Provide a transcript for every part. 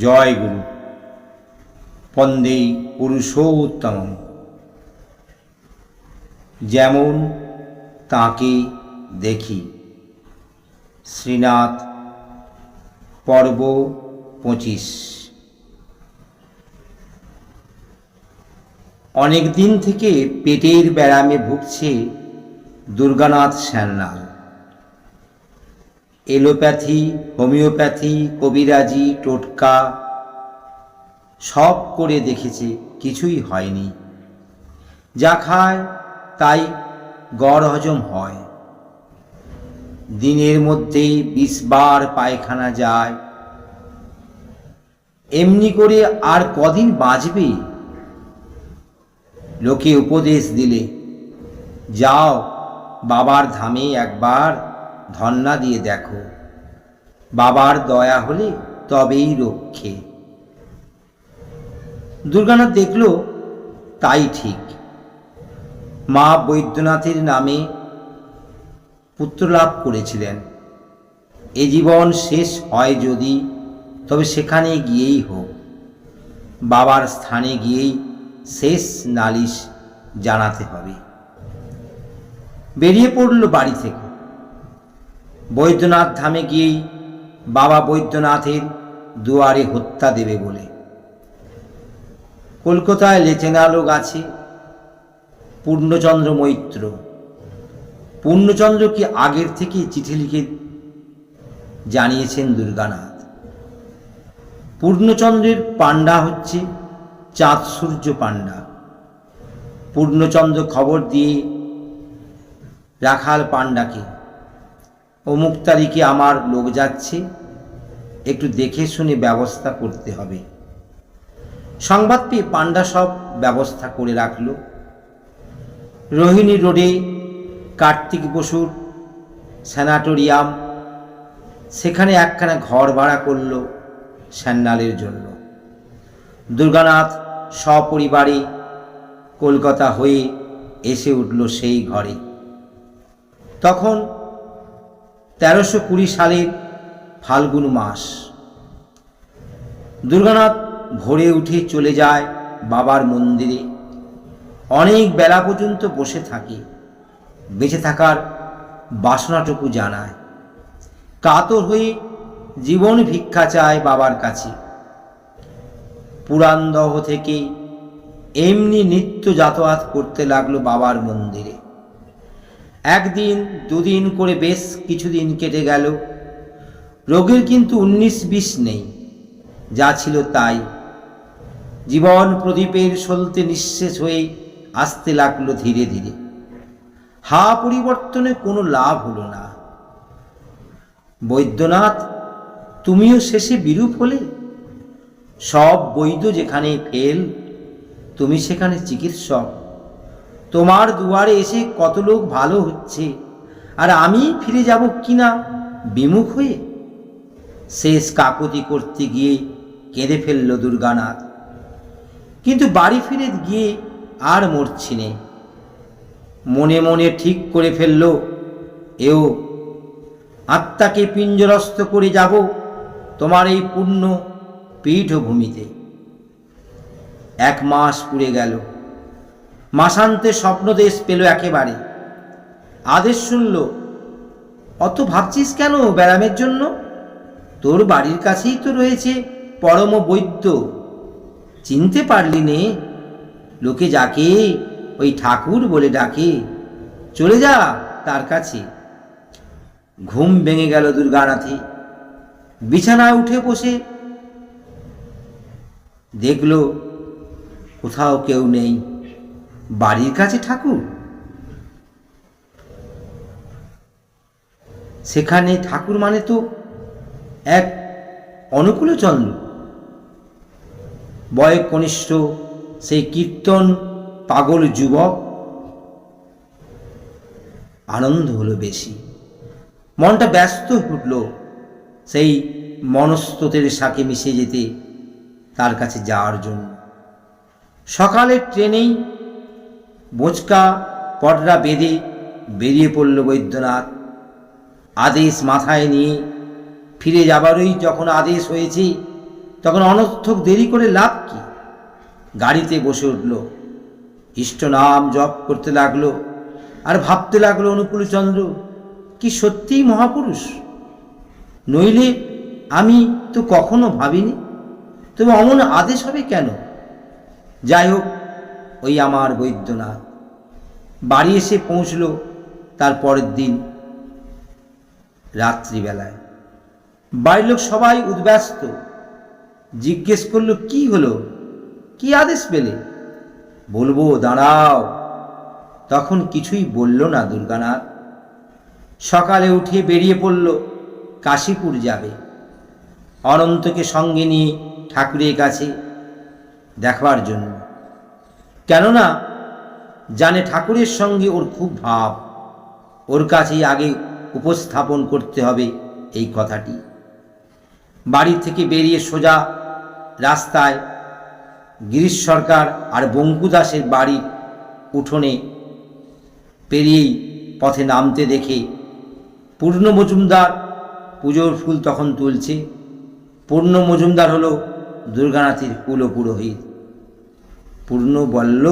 জয় গুরু। পন্দেই পুরুষোত্তম যেমন তাকে দেখি। শ্রীনাথ, পর্ব পঁচিশ। অনেক দিন থেকে পেটের ব্যায়ামে ভুগছে দুর্গানাথ শ্যান্নাল এলোপ্যাথি, হোমিওপ্যাথি, কবিরাজি, টোটকা, সব করে দেখেছে, কিছুই হয়নি। যা খায়, তাই গড় হজম হয়। দিনের মধ্যেই বিশ বার পায়খানা যায়। এমনি করে আর কদিন বাঁচবে? লোকে উপদেশ দিলে, যাও, বাবার ধামে একবার ধন্না দিয়ে দেখো। বাবার দয়া হলে তবেই রক্ষে। দুর্গানাথ দেখল, তাই ঠিক। মা বৈদ্যনাথের নামে পুত্রলাভ করেছিলেন। এ জীবন শেষ হয় যদি, তবে সেখানে গিয়েই হোক। বাবার স্থানে গিয়েই শেষ নালিশ জানাতে হবে। বেরিয়ে পড়ল বাড়ি থেকে। বৈদ্যনাথ ধামে গিয়েই বাবা বৈদ্যনাথের দুয়ারে হত্যা দেবে বলে। কলকাতায় লেচেনা লোক আছে পূর্ণচন্দ্র মৈত্র। পূর্ণচন্দ্র কি আগের থেকে চিঠি লিখে জানিয়েছেন দুর্গানাথ? পূর্ণচন্দ্রের পাণ্ডা হচ্ছে চাঁদ সূর্য পাণ্ডা। পূর্ণচন্দ্র খবর দিয়ে রাখাল পাণ্ডাকে অমুক তারিখে আমার লোক যাচ্ছে, একটু দেখে শুনে ব্যবস্থা করতে হবে। সংবাদ পেয়ে পাণ্ডা সব ব্যবস্থা করে রাখল। রোহিণী রোডে কার্তিক বসুর স্যানাটোরিয়াম, সেখানে একখানা ঘর ভাড়া করল স্যান্ডালের জন্য। দুর্গানাথ সপরিবারে কলকাতা হয়ে এসে উঠল সেই ঘরে। তখন তেরোশো কুড়ি সালের ফাল্গুন মাস। দুর্গানাথ ভোরে উঠে চলে যায় বাবার মন্দিরে। অনেক বেলা পর্যন্ত বসে থাকে। বেঁচে থাকার বাসনাটুকু জানায়। কাতর হয়ে জীবন ভিক্ষা চায় বাবার কাছে। পুরান্দহ থেকে এমনি নিত্য যাতায়াত করতে লাগল বাবার মন্দিরে। একদিন, দুদিন করে বেশ কিছুদিন কেটে গেল। রোগের কিন্তু উনিশ বিশ নেই, যা ছিল তাই। জীবন প্রদীপের সলতে নিঃশেষ হয়ে আসতে লাগল ধীরে ধীরে। হা পরিবর্তনে কোনো লাভ হলো না। বৈদ্যনাথ, তুমিও শেষে বিরূপ হলে? সব বৈদ্য যেখানে ফেল, তুমি সেখানে চিকিৎসক। তোমার দুয়ারে এসে কত লোক ভালো হচ্ছে। আর আমি ফিরে যাব কিনা বিমুখ হয়ে? শেষ কাকতি করতে গিয়ে কেঁদে ফেলল দুর্গানাথ। কিন্তু বাড়ি ফিরে গিয়ে আর মরছি নে। মনে মনে ঠিক করে ফেলল, এও, আত্মাকে পিঞ্জরস্থ করে যাব তোমার এই পূর্ণ পীঠভূমিতে। এক মাস পুড়ে গেল। মাসান্তে স্বপ্নদেশ পেল একেবারে। আদেশ শুনল, অত ভাবছিস কেন ব্যায়ামের জন্য? তোর বাড়ির কাছেই তো রয়েছে পরম বৈদ্য। চিনতে পারলি নে। লোকে যাকে ওই ঠাকুর বলে ডাকে, চলে যা তার কাছে। ঘুম ভেঙে গেল দুর্গানাথে। বিছানায় উঠে বসে দেখল, কোথাও কেউ নেই। বাড়ির কাছে ঠাকুর? সেখানে ঠাকুর মানে তো এক অনুকূলচন্দ্র বয় কনিষ্ঠ সেই কীর্তন পাগল যুবক। আনন্দ হলো বেশি। মনটা ব্যস্ত উঠল। সেই মনস্ততের সাথে মিশে যেতে তার কাছে যাওয়ার জন্য। সকালের ট্রেনেই বোচকা পটরা বেঁধে বেরিয়ে পড়ল বৈদ্যনাথ। আদেশ মাথায় নিয়ে ফিরে যাবারই যখন আদেশ হয়েছে, তখন অনর্থক দেরি করে লাভ কি? গাড়িতে বসে উঠল। ইষ্ট নাম জপ করতে লাগল আর ভাবতে লাগল অনুকূলচন্দ্র কি সত্যিই মহাপুরুষ? নইলে আমি তো কখনো ভাবিনি, তবে অমন আদেশ হবে কেন? যাই হোক ওই আমার বৈদ্যনাথ। বাড়ি এসে পৌঁছল তার পরের দিন রাত্রিবেলায়। বাড়ির লোক সবাই উদ্ব্যস্ত। জিজ্ঞেস করল, কি হলো? কি আদেশ পেলে? বলব, দাঁড়াও। তখন কিছুই বলল না দুর্গানাথ। সকালে উঠে বেরিয়ে পড়ল, কাশীপুর যাবে। অনন্তকে সঙ্গে নিয়ে ঠাকুরের কাছে দেখবার জন্য। কেননা জানে ঠাকুরের সঙ্গে ওর খুব ভাব। ওর কাছেই আগে উপস্থাপন করতে হবে এই কথাটি। বাড়ি থেকে বেরিয়ে সোজা রাস্তায় গিরিশ সরকার আর বঙ্কু দাসের বাড়ির উঠোনে পেরিয়েই পথে নামতে দেখে পূর্ণ মজুমদার পুজোর ফুল তখন তুলছে। পূর্ণ মজুমদার হল দুর্গানাথের কুল পুরোহিত পূর্ণ বলল,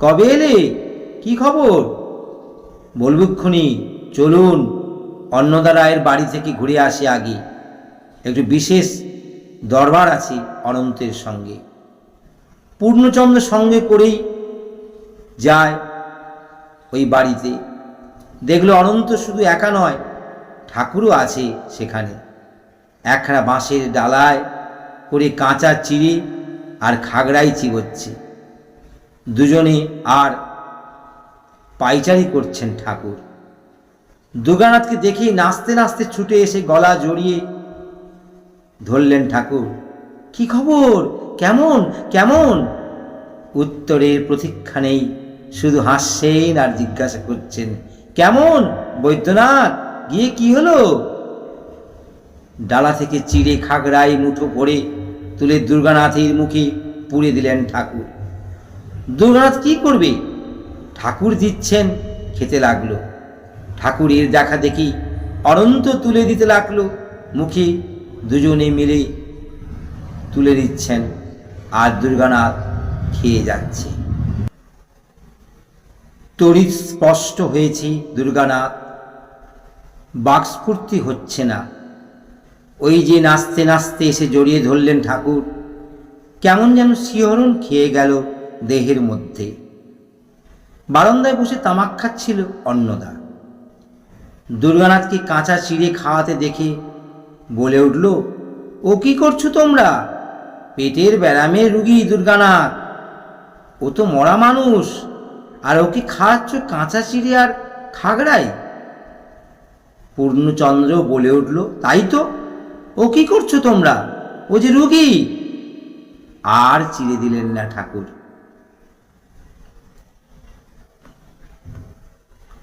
কবে এলে? কি খবর? বলবুক্ষণি, চলুন, অন্নদা রায়ের বাড়ি থেকে ঘুরে আসি আগে। একটু বিশেষ দরবার আছে অনন্তের সঙ্গে। পূর্ণচন্দ্র সঙ্গে করেই যায় ওই বাড়িতে। দেখল অনন্ত শুধু একা নয়, ঠাকুরও আছে সেখানে। একখানা বাঁশের ডালায় করে কাঁচা চিড়ে আর খাগড়াই চিবোচ্ছে দুজনে আর পাইচারি করছেন ঠাকুর। দুর্গানাথকে দেখেই নাচতে নাচতে ছুটে এসে গলা জড়িয়ে ধরলেন ঠাকুর, কি খবর? কেমন? কেমন? উত্তরের প্রতীক্ষা নেই, শুধু হাসছেন আর জিজ্ঞাসা করছেন, কেমন? বৈদ্যনাথ, গিয়ে কি হলো? ডালা থেকে চিড়ে খাগড়াই মুঠো ভরে তুলে দুর্গানাথের মুখে পুড়ে দিলেন ঠাকুর। দুর্গানাথ কি করবে? ঠাকুর দিচ্ছেন, খেতে লাগল। ঠাকুরের দেখা দেখি অনন্ত তুলে দিতে লাগল। মুখে দুজনে মিলে তুলে দিচ্ছেন, আর দুর্গানাথ খেয়ে যাচ্ছে। তড়িৎ স্পষ্ট হয়েছে দুর্গানাথ, বাক্স্ফূর্তি হচ্ছে না। ওই যে নাচতে নাচতে এসে জড়িয়ে ধরলেন ঠাকুর। কেমন যেন শিহরণ খেয়ে গেল দেহের মধ্যে। বারান্দায় বসে তামাক খাচ্ছিল অন্নদা। দুর্গানাথকে কাঁচা চিড়ে খাওয়াতে দেখে বলে উঠল, ও কি করছ তোমরা? পেটের ব্যারামের রুগী দুর্গানাথ। ও তো মরা মানুষ। আর ওকে খাওয়াচ্ছ কাঁচা চিড়ে আর খাগড়াই পূর্ণচন্দ্র বলে উঠল, তাই তো। ও কি করছ তোমরা? ও যে রুগী। আর চিড়ে দিলেন না ঠাকুর।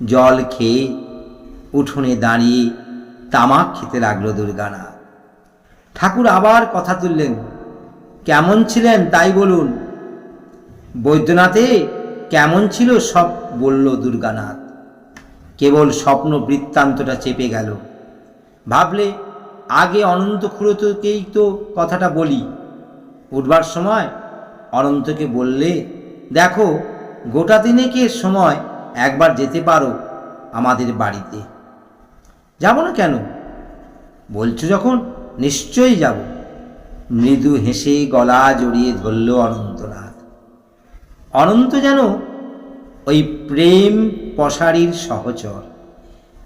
জল খেয়ে উঠোনে দাঁড়িয়ে তামাক খেতে লাগল দুর্গানাথ। ঠাকুর আবার কথা তুললেন, কেমন ছিলেন তাই বলুন। বৈদ্যনাথে কেমন ছিল সব? বলল দুর্গানাথ। কেবল স্বপ্ন বৃত্তান্তটা চেপে গেল। ভাবলে আগে অনন্ত খুঁড়োতকেই তো কথাটা বলি। উঠবার সময় অনন্তকে বললে, দেখো, গোটা দিনেকের সময় একবার যেতে পারো আমাদের বাড়িতে। যাব না কেন? বলছো যখন, নিশ্চয়ই যাব। মৃদু হেসে গলা জড়িয়ে ধরল অনন্তনাথ। অনন্ত যেন ওই প্রেম পশারির সহচর।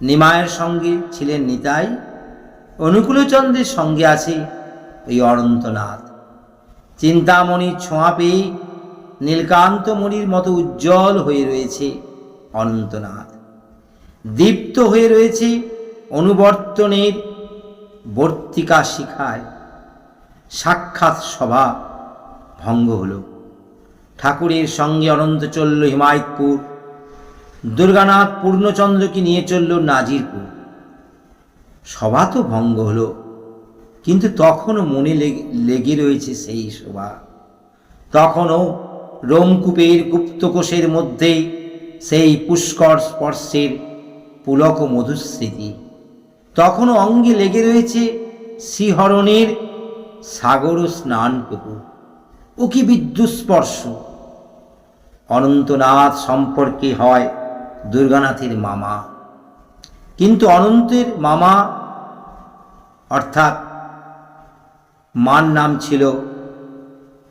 নিমায়ের সঙ্গে ছিলেন নিতাই অনুকূলচন্দ্রের সঙ্গে আছে ওই অনন্তনাথ। চিন্তামণির ছোঁয়া পেয়ে নীলকান্তমণির মতো উজ্জ্বল হয়ে রয়েছে অনন্তনাথ। দীপ্ত হয়ে রয়েছে অনুবর্তনের বর্তিকা শিখায়। সাক্ষাৎ সভা ভঙ্গ হল। ঠাকুরের সঙ্গে অনন্ত চলল হিমায়তপুর। দুর্গানাথ পূর্ণচন্দ্রকে নিয়ে চলল নাজিরপুর। সভা তো ভঙ্গ হলো। কিন্তু তখনও মনে লেগে- রয়েছে সেই শোভা। তখনও রোমকূপের গুপ্তকোষের মধ্যে সেই পুষ্কর স্পর্শের পুলক মধুস্মৃতি তখনও অঙ্গে লেগে রয়েছে শ্রীহরণের সাগর স্নান পুকুর ও কি বিদ্যুৎ স্পর্শ? অনন্তনাথ সম্পর্কে হয় দুর্গানাথের মামা। কিন্তু অনন্তের মামা, অর্থাৎ মার নাম ছিল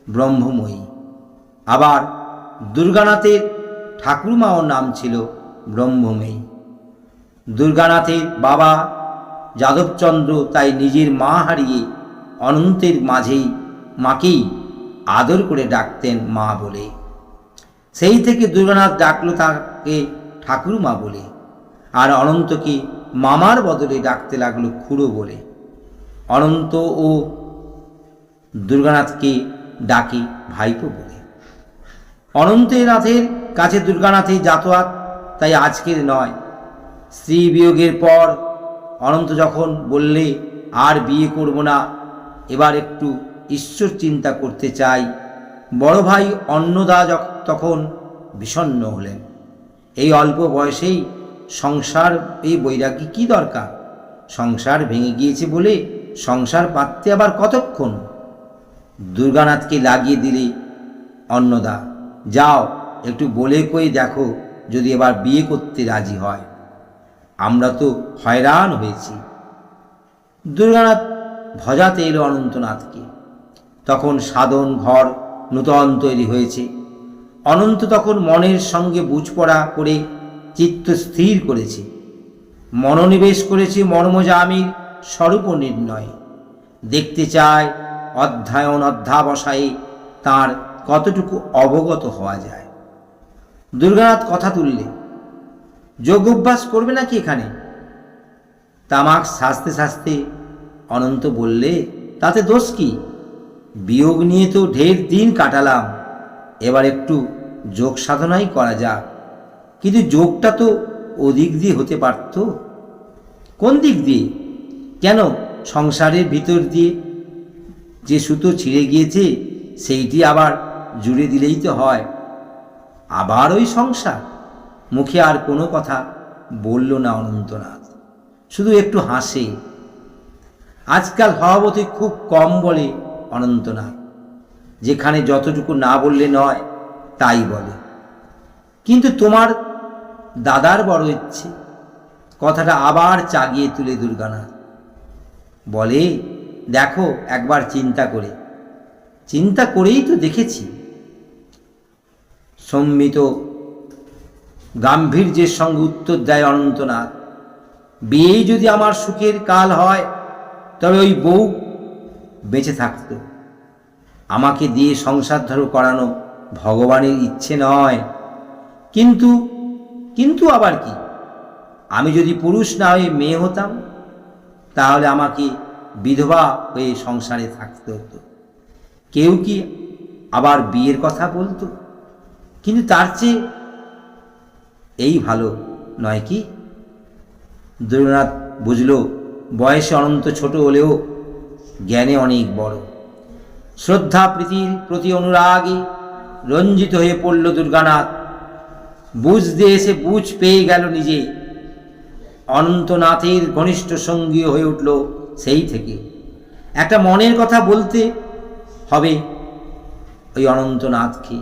ব্রহ্মময়ী। আবার দুর্গানাথের ঠাকুরমাও নাম ছিল ব্রহ্মময়ী। দুর্গানাথের বাবা যাদবচন্দ্র তাই নিজের মা হারিয়ে অনন্তের মাঝেই মাকেই আদর করে ডাকতেন মা বলে। সেই থেকে দুর্গানাথ ডাকল তাকে ঠাকুরমা বলে। আর অনন্তকে মামার বদলে ডাকতে লাগল খুড়ো বলে। অনন্ত ও দুর্গানাথকে ডাকে ভাইপো বলে। অনন্তনাথের কাছে দুর্গানাথের যাতায়াত তাই আজকের নয়। স্ত্রী বিয়োগের পর অনন্ত যখন বললে, আর বিয়ে করব না, এবার একটু ঈশ্বর চিন্তা করতে চাই। বড় ভাই অন্নদা তখন বিষণ্ণ হলেন। এই অল্প বয়সেই সংসার, এই বৈরাগ্য কি দরকার? সংসার ভেঙে গিয়েছে বলে সংসার পাততে আবার কতক্ষণ? দুর্গানাথকে লাগিয়ে দিলে অন্নদা, যাও, একটু বলে কই দেখো যদি এবার বিয়ে করতে রাজি হয়। আমরা তো হয়রান হয়েছি। দুর্গানাথ ভজাতে এলো অনন্তনাথকে। তখন সাধন ঘর নূতন তৈরি হয়েছে। অনন্ত তখন মনের সঙ্গে বুঝপড়া করে চিত্ত স্থির করেছে। মনোনিবেশ করেছে মর্মজামির স্বরূপ নির্ণয়। দেখতে চায় অধ্যায়ন অধ্যাবসায়ে তার কতটুকু অবগত হওয়া যায়। দুর্গানাথ কথা তুললে, যোগ অভ্যাস করবে নাকি এখানে? তামাক সাজতে সাজতে অনন্ত বললে, তাতে দোষ কি? বিয়োগ নিয়ে তো ঢের দিন কাটালাম। এবার একটু যোগ সাধনাই করা যাক। কিন্তু যোগটা তো ওদিক দিয়ে হতে পারত। কোন দিক দিয়ে? কেন সংসারের ভিতর দিয়ে যে সুতো ছিঁড়ে গিয়েছে, সেইটি আবার জুড়ে দিলেই তো হয়। আবার ওই সংসার? মুখে আর কোনো কথা বলল না অনন্তনাথ। শুধু একটু হাসে। আজকাল হওয়াবতী খুব কম বলে অনন্তনাথ। যেখানে যতটুকু না বললে নয়, তাই বলে। কিন্তু তোমার দাদার বড় ইচ্ছে। কথাটা আবার চাগিয়ে তুলে দুর্গানাথ। বলে, দেখো, একবার চিন্তা করে। চিন্তা করেই তো দেখেছি। সম্মিত গাম্ভীর্যের সঙ্গে উত্তর দেয় অনন্তনাথ, বিয়েই যদি আমার সুখের কাল হয়, তবে ওই বউ বেঁচে থাকত। আমাকে দিয়ে সংসার ধরো করানো ভগবানের ইচ্ছে নয়। কিন্তু কিন্তু আবার কি? আমি যদি পুরুষ না হয়ে মেয়ে হতাম, তাহলে আমাকে বিধবা হয়ে সংসারে থাকতে হতো। কেউ কি আবার বিয়ের কথা বলতো? কিন্তু তার চেয়ে এই ভালো নয় কি? দুর্গানাথ বুঝল, বয়সে অনন্ত ছোট হলেও জ্ঞানে অনেক বড়। শ্রদ্ধা প্রীতির প্রতি অনুরাগে রঞ্জিত হয়ে পড়ল দুর্গানাথ। বুঝতে এসে বুঝ পেয়ে গেল নিজে। অনন্তনাথের ঘনিষ্ঠ সঙ্গী হয়ে উঠল সেই থেকে। একটা মনের কথা বলতে হবে ওই অনন্তনাথকে।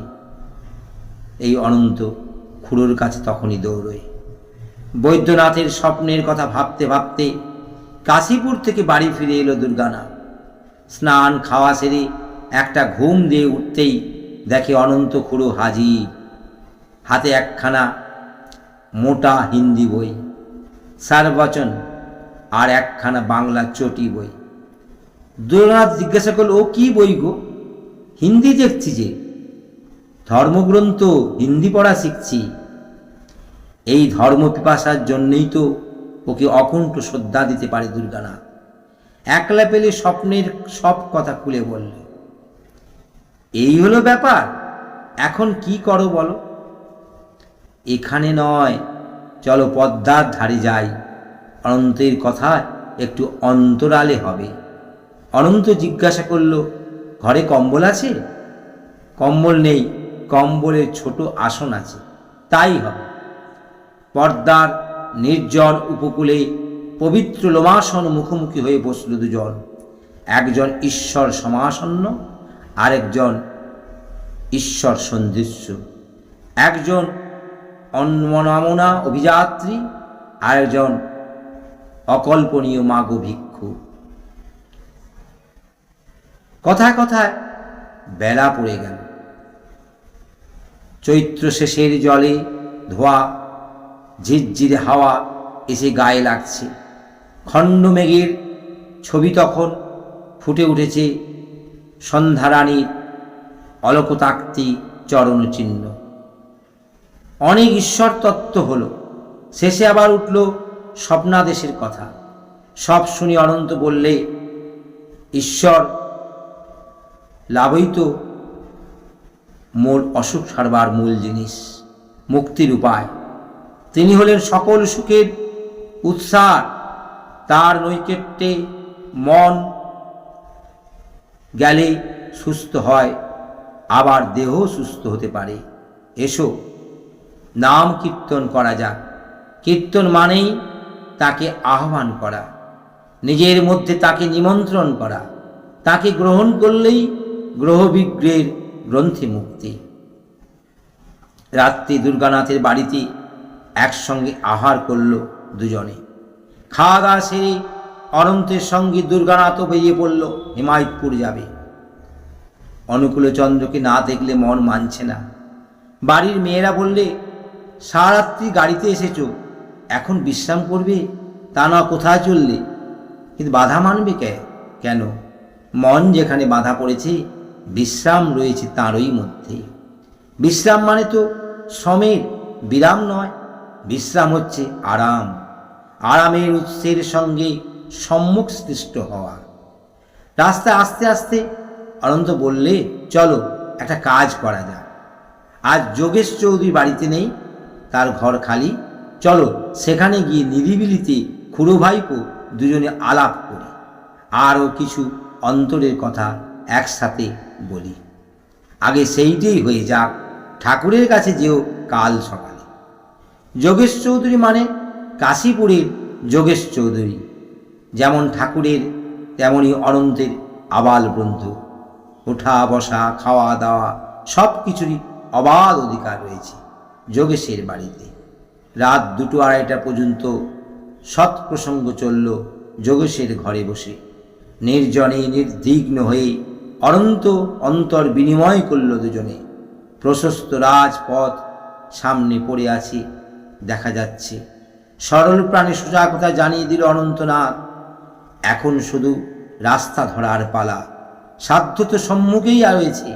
এই অনন্ত খুড়োর কাছে তখনই দৌড়োয়। বৈদ্যনাথের স্বপ্নের কথা ভাবতে ভাবতে কাশীপুর থেকে বাড়ি ফিরে এলো দুর্গানাথ স্নান খাওয়া সেরে একটা ঘুম দিয়ে উঠতেই দেখে অনন্ত খুড়ো হাজির। হাতে একখানা মোটা হিন্দি বই, সারবচন আর একখানা বাংলা চটি বই। দুর্গানাথ জিজ্ঞাসা করল, ও কি বই গো? হিন্দি দেখছি যে। ধর্মগ্রন্থ, হিন্দি পড়া শিখছি। এই ধর্ম পিপাসার জন্যই তো ওকে অকুণ্ঠ শ্রদ্ধা দিতে পারে দুর্গানাথ। একলা পেলে স্বপ্নের সব কথা খুলে বললে, এই হলো ব্যাপার। এখন কি করো বলো? এখানে নয়। চলো পদ্মার ধারে যাই। অনন্তের কথা একটু অন্তরালে হবে। অনন্ত জিজ্ঞাসা করল, ঘরে কম্বল আছে? কম্বল নেই। কম্বলের ছোট আসন আছে। তাই হবে। পর্দার নির্জন উপকূলে পবিত্র লোমাসন মুখোমুখি হয়ে বসল দুজন। একজন ঈশ্বর সমাসন্ন, আরেকজন ঈশ্বর সন্দৃশ্য একজন অন্মনামনা অভিযাত্রী আরেকজন অকল্পনীয় মাগ ভিক্ষু। কথায় কথায় বেলা পড়ে গেল। চৈত্র শেষের জলে ধোয়া, ঝিরঝির হাওয়া এসে গায়ে লাগছে। খণ্ড মেঘের ছবি তখন ফুটে উঠেছে সন্ধ্যারানীর অলকতাক্তি চরণচিহ্ন। অনেক ঈশ্বর তত্ত্ব হলো। শেষে আবার উঠল স্বপ্নাদেশের কথা। সব শুনি অনন্ত বললে, ঈশ্বর, লাভই তো মূল অসুখ সারবার মূল জিনিস, মুক্তির উপায়। তিনি হলেন সকল সুখের উৎসার, তার নৈকেট্যে মন গেলে সুস্থ হয়, আবার দেহ সুস্থ হতে পারে। এসো নাম কীর্তন করা যাক। কীর্তন মানেই তাকে আহ্বান করা। নিজের মধ্যে তাকে নিমন্ত্রণ করা। তাকে গ্রহণ করলেই গ্রহবিগ্রহের গ্রন্থি মুক্তি। রাত্রি দুর্গানাথের বাড়িতে একসঙ্গে আহার করল দুজনে। খাওয়া দাওয়া সেরে অনন্তের সঙ্গে দুর্গানাথও বেরিয়ে পড়ল, হিমায়তপুর যাবে। অনুকূলচন্দ্রকে না দেখলে মন মানছে না। বাড়ির মেয়েরা বললে সারাত্রি গাড়িতে এসেছ। এখন বিশ্রাম করবে? তা না কোথায় চললে? কিন্তু বাধা মানবে কে? কেন? মন যেখানে বাধা পড়েছে, বিশ্রাম রয়েছে তাঁরই মধ্যে। বিশ্রাম মানে তো শ্রমের বিরাম নয়, বিশ্রাম হচ্ছে আরাম। আরামের উৎসের সঙ্গে সম্মুখ সৃষ্ট হওয়া। রাস্তায় আস্তে আস্তে অনন্ত বললে, চলো, একটা কাজ করা যাক। আজ যোগেশ চৌধুরী বাড়িতে নেই তার ঘর খালি। চলো সেখানে গিয়ে নিরিবিলিতে খুড়ো ভাইপো দুজনে আলাপ করি। আরও কিছু অন্তরের কথা একসাথে বলি। আগে সেইটাই হয়ে যাক। ঠাকুরের কাছে যেও কাল সকালে। যোগেশ চৌধুরী মানে কাশীপুরের যোগেশ চৌধুরী। যেমন ঠাকুরের তেমনই অনন্তের আবাল বন্ধু। ওঠা বসা খাওয়া দাওয়া সব কিছুরই অবাধ অধিকার রয়েছে। যোগেশের বাড়িতে। রাত দুটো আড়াইটা পর্যন্ত সৎ প্রসঙ্গ চলল যোগেশের ঘরে বসে। নির্জনে নির্বিঘ্ন হয়ে অনন্ত অন্তর বিনিময় করল দুজনে। প্রশস্ত রাজপথ সামনে পড়ে আছে, দেখা যাচ্ছে। সরল প্রাণে সোজা কথা জানিয়ে দিল অনন্তনাথ, এখন শুধু রাস্তা ধরার পালা। সাধ্য তো সম্মুখেই রয়েছে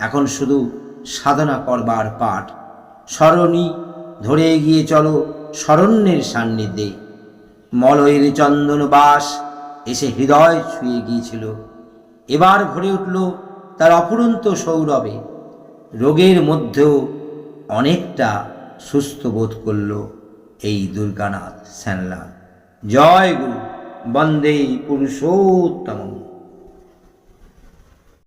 এখন শুধু সাধনা করবার পাঠ। স্মরণী ধরে এগিয়ে চলো শরণ্যের সান্নিধ্যে। মলয়ের চন্দন বাস এসে হৃদয় ছুঁয়ে গিয়েছিল। এবার ভরে উঠল তার অফুরন্ত সৌরভে। রোগের মধ্যেও অনেকটা সুস্থ বোধ করল এই দুর্গানাথ শ্যানলাল। জয় গুরু, বন্দে পুরুষোত্তম